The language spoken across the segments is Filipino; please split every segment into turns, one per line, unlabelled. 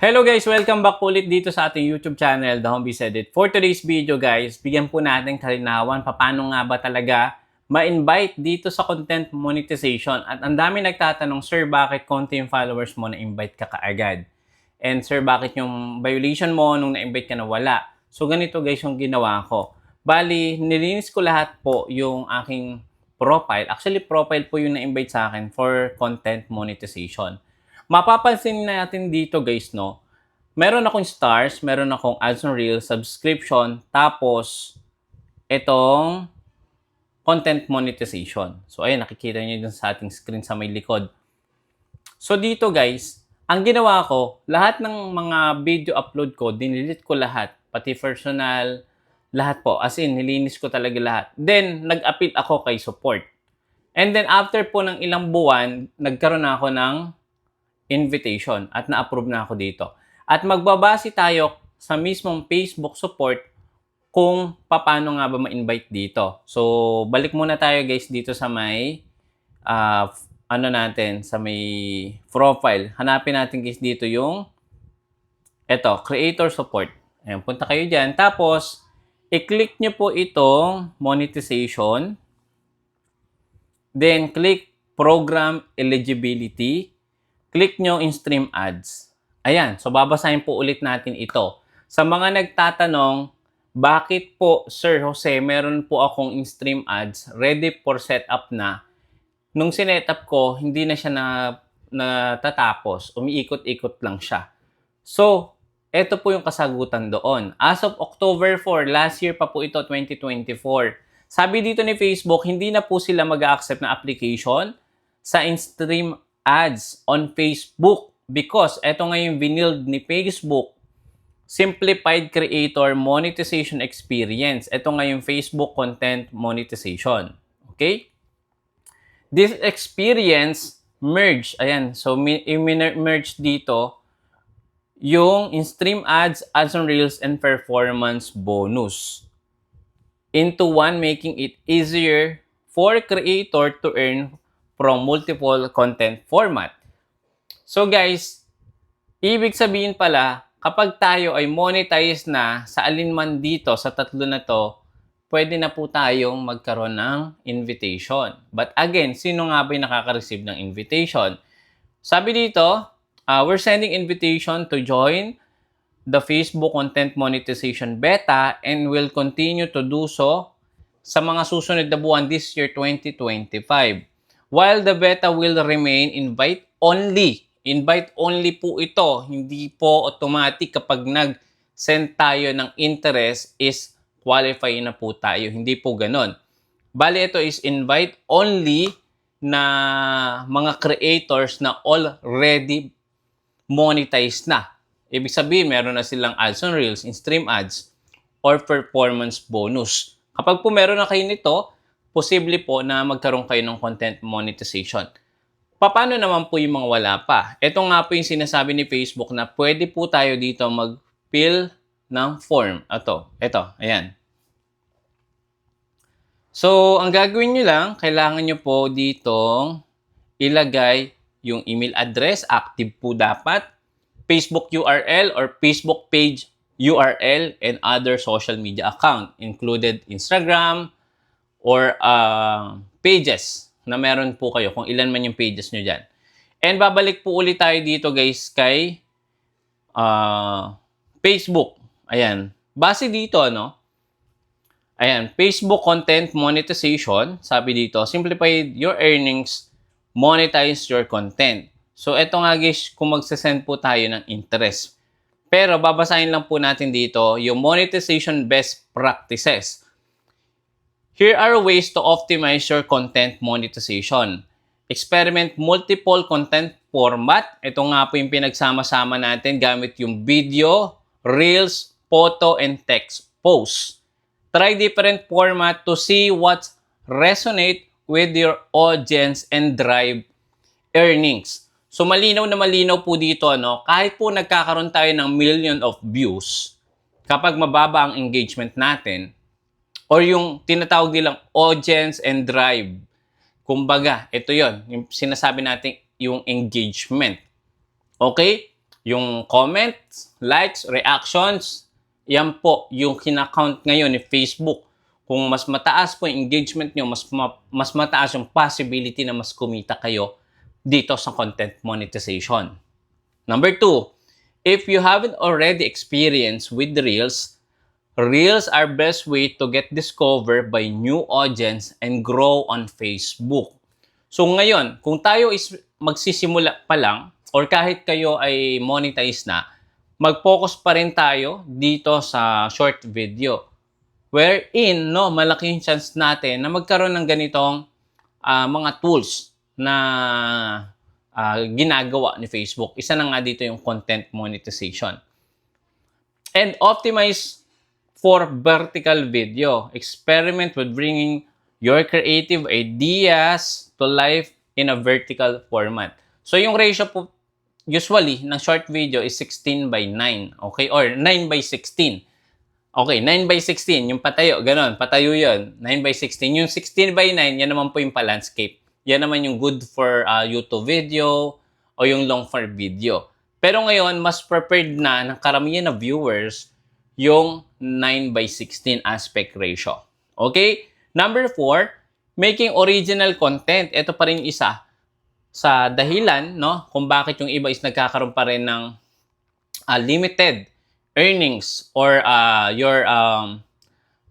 Hello guys! Welcome back ulit dito sa ating YouTube channel, The Homie Said It. For today's video guys, bigyan po natin kalinawan paano nga ba talaga ma-invite dito sa content monetization. At ang dami nagtatanong, Sir, bakit konti yung followers mo na-invite ka kaagad? And Sir, bakit yung violation mo nung na-invite ka na wala? So ganito guys yung ginawa ko. Bali, nilinis ko lahat po yung aking profile. Actually, profile po yung na-invite sa akin for content monetization mapapansin natin dito guys, no? Meron akong stars, meron akong ads on reel, subscription, tapos itong content monetization. So, ayun, nakikita niyo dun sa ating screen sa may likod. So, dito guys, ang ginawa ko, lahat ng mga video upload ko, dinilit ko lahat, pati personal, lahat po. As in, nilinis ko talaga lahat. Then, nag-appeal ako kay support. And then, after po ng ilang buwan, nagkaroon na ako ng invitation at na-approve na ako dito. At magbabase tayo sa mismong Facebook support kung paano nga ba ma-invite dito. So, balik muna tayo guys dito sa may uh, ano natin, sa may profile. Hanapin natin guys dito yung eto, creator support. Ayan, punta kayo dyan. Tapos, i-click nyo po itong monetization. Then, click program eligibility click nyo in stream ads. Ayan, so babasahin po ulit natin ito. Sa mga nagtatanong, bakit po, Sir Jose, meron po akong in-stream ads ready for setup na. Nung sinetup ko, hindi na siya na natatapos. Umiikot-ikot lang siya. So, ito po yung kasagutan doon. As of October 4, last year pa po ito, 2024. Sabi dito ni Facebook, hindi na po sila mag-accept na application sa in-stream ads on Facebook because ito nga yung binild ni Facebook Simplified Creator Monetization Experience. Ito nga yung Facebook Content Monetization. Okay? This experience merge. Ayan. So, i-merge dito yung in-stream ads, ads on reels, and performance bonus into one making it easier for creator to earn from multiple content format. So guys, ibig sabihin pala, kapag tayo ay monetize na sa alinman dito sa tatlo na to, pwede na po tayong magkaroon ng invitation. But again, sino nga ba yung nakaka-receive ng invitation? Sabi dito, uh, we're sending invitation to join the Facebook Content Monetization Beta and will continue to do so sa mga susunod na buwan this year 2025. While the beta will remain invite only. Invite only po ito. Hindi po automatic kapag nag-send tayo ng interest is qualify na po tayo. Hindi po ganon. Bali, ito is invite only na mga creators na already monetized na. Ibig sabihin, meron na silang ads on Reels, in-stream ads, or performance bonus. Kapag po meron na kayo nito, posible po na magkaroon kayo ng content monetization. Paano naman po yung mga wala pa? Ito nga po yung sinasabi ni Facebook na pwede po tayo dito mag-fill ng form. Ito, ito, ayan. So, ang gagawin nyo lang, kailangan nyo po ditong ilagay yung email address, active po dapat, Facebook URL or Facebook page URL, and other social media account, included Instagram, or uh, pages na meron po kayo, kung ilan man yung pages nyo dyan. And babalik po ulit tayo dito guys kay uh, Facebook. Ayan. Base dito, ano? Ayan, Facebook Content Monetization. Sabi dito, simplify your earnings, monetize your content. So, eto nga guys, kung magsasend po tayo ng interest. Pero, babasahin lang po natin dito yung monetization best practices. Here are ways to optimize your content monetization. Experiment multiple content format. Ito nga po yung pinagsama-sama natin gamit yung video, reels, photo, and text posts. Try different format to see what resonate with your audience and drive earnings. So malinaw na malinaw po dito, ano, kahit po nagkakaroon tayo ng million of views, kapag mababa ang engagement natin, or yung tinatawag nilang audience and drive. Kumbaga, ito yon yung sinasabi natin yung engagement. Okay? Yung comments, likes, reactions, yan po yung kinakount ngayon ni Facebook. Kung mas mataas po yung engagement nyo, mas, ma- mas mataas yung possibility na mas kumita kayo dito sa content monetization. Number two, if you haven't already experienced with Reels, Reels are best way to get discovered by new audience and grow on Facebook. So ngayon, kung tayo is magsisimula pa lang or kahit kayo ay monetize na, mag-focus pa rin tayo dito sa short video. Wherein, no, malaki yung chance natin na magkaroon ng ganitong ah, mga tools na ah, ginagawa ni Facebook. Isa na nga dito yung content monetization. And optimize for vertical video. Experiment with bringing your creative ideas to life in a vertical format. So yung ratio po usually ng short video is 16 by 9, okay? Or 9 by 16. Okay, 9 by 16, yung patayo, ganon, patayo yun. 9 by 16. Yung 16 by 9, yan naman po yung pa-landscape. Yan naman yung good for uh, YouTube video o yung long form video. Pero ngayon, mas prepared na ng karamihan na viewers yung 9 by 16 aspect ratio. Okay? Number 4, making original content. Ito pa rin isa sa dahilan no kung bakit yung iba is nagkakaroon pa rin ng uh, limited earnings or uh, your um,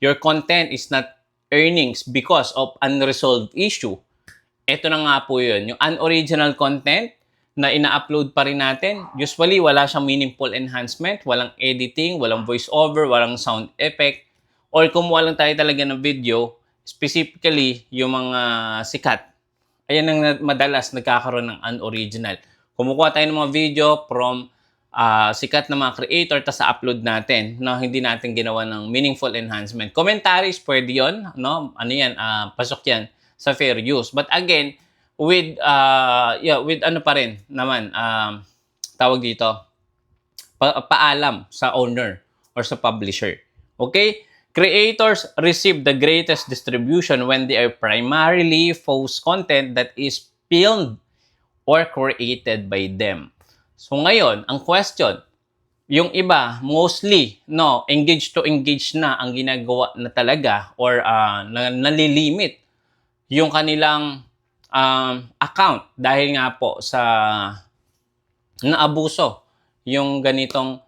your content is not earnings because of unresolved issue. Ito na nga po yun. Yung unoriginal content na ina-upload pa rin natin, usually wala siyang meaningful enhancement, walang editing, walang voiceover, walang sound effect, or kumuha lang tayo talaga ng video, specifically yung mga sikat. Ayan ang madalas nagkakaroon ng unoriginal. Kumukuha tayo ng mga video from ah, sikat na mga creator tapos upload natin na hindi natin ginawa ng meaningful enhancement. Commentaries pwede 'yon, no? Ano 'yan? ah, pasok 'yan sa fair use. But again, with uh, yeah, with ano pa rin naman um, tawag dito pa- paalam sa owner or sa publisher. Okay? Creators receive the greatest distribution when they are primarily post content that is filmed or created by them. So ngayon, ang question, yung iba mostly no, engage to engage na ang ginagawa na talaga or uh, na, nalilimit yung kanilang um, account dahil nga po sa naabuso yung ganitong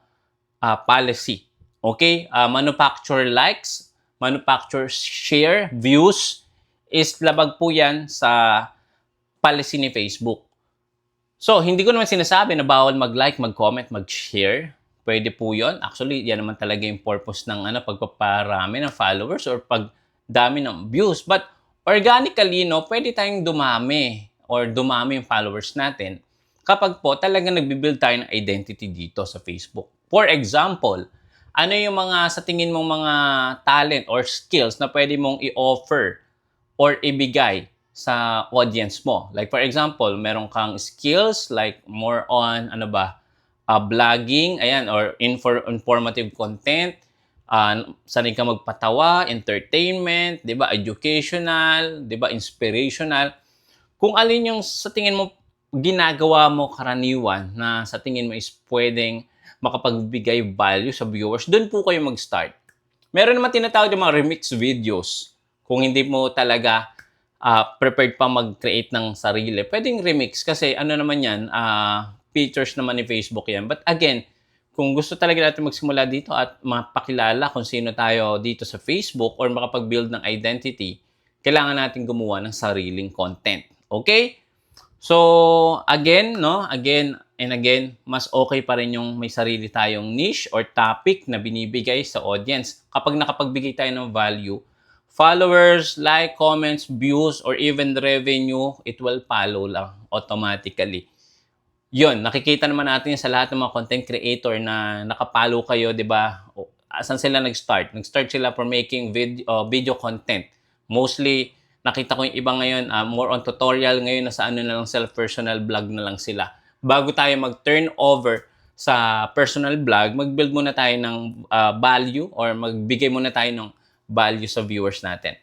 ah, policy. Okay? Ah, manufacturer likes, manufacturer share, views, is labag po yan sa policy ni Facebook. So, hindi ko naman sinasabi na bawal mag-like, mag-comment, mag-share. Pwede po yon. Actually, yan naman talaga yung purpose ng ano, pagpaparami ng followers or pagdami ng views. But organically, no, pwede tayong dumami or dumami yung followers natin kapag po talaga nagbibuild tayo ng identity dito sa Facebook. For example, ano yung mga sa tingin mong mga talent or skills na pwede mong i-offer or ibigay sa audience mo. Like for example, meron kang skills like more on ano ba, uh, blogging, ayan, or infor- informative content, uh, sanay ka magpatawa, entertainment, 'di ba, educational, 'di ba, inspirational. Kung alin yung sa tingin mo ginagawa mo karaniwan na sa tingin mo is pwedeng makapagbigay value sa viewers, doon po kayo mag-start. Meron naman tinatawag yung mga remix videos. Kung hindi mo talaga ah, prepared pa mag-create ng sarili, pwedeng remix kasi ano naman yan, ah, features naman ni Facebook yan. But again, kung gusto talaga natin magsimula dito at mapakilala kung sino tayo dito sa Facebook or makapag-build ng identity, kailangan natin gumawa ng sariling content. Okay? So, again, no? Again and again, mas okay pa rin yung may sarili tayong niche or topic na binibigay sa audience. Kapag nakapagbigay tayo ng value, followers, like, comments, views, or even revenue, it will follow lang automatically. Yun, nakikita naman natin sa lahat ng mga content creator na nakapalo kayo, di ba? Asan sila nag-start? Nag-start sila for making video, uh, video content. Mostly, nakita ko yung iba ngayon, ah, more on tutorial ngayon, nasa ano na lang self-personal vlog na lang sila. Bago tayo mag-turn over sa personal vlog, mag-build muna tayo ng ah, value or magbigay muna tayo ng value sa viewers natin.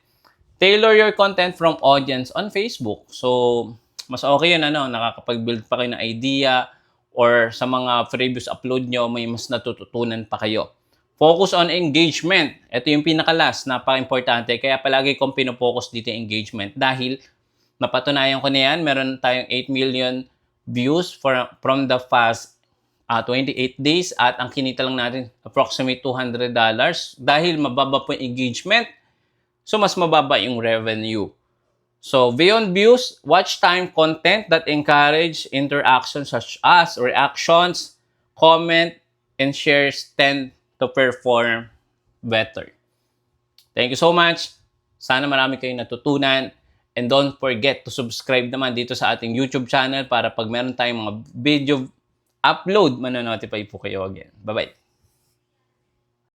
Tailor your content from audience on Facebook. So, mas okay yun, ano, nakakapag-build pa kayo ng idea or sa mga previous upload nyo, may mas natututunan pa kayo. Focus on engagement. Ito yung pinakalas, napaka-importante. Kaya palagi kong pinopokus dito yung engagement dahil napatunayan ko na yan. Meron tayong 8 million views for, from the past uh, 28 days at ang kinita lang natin approximate $200 dahil mababa po yung engagement. So, mas mababa yung revenue. So, beyond views, watch time content that encourage interaction such as reactions, comment, and shares tend to perform better. Thank you so much. Sana marami kayong natutunan. And don't forget to subscribe naman dito sa ating YouTube channel para pag meron tayong mga video upload, manonotify po kayo again. Bye-bye.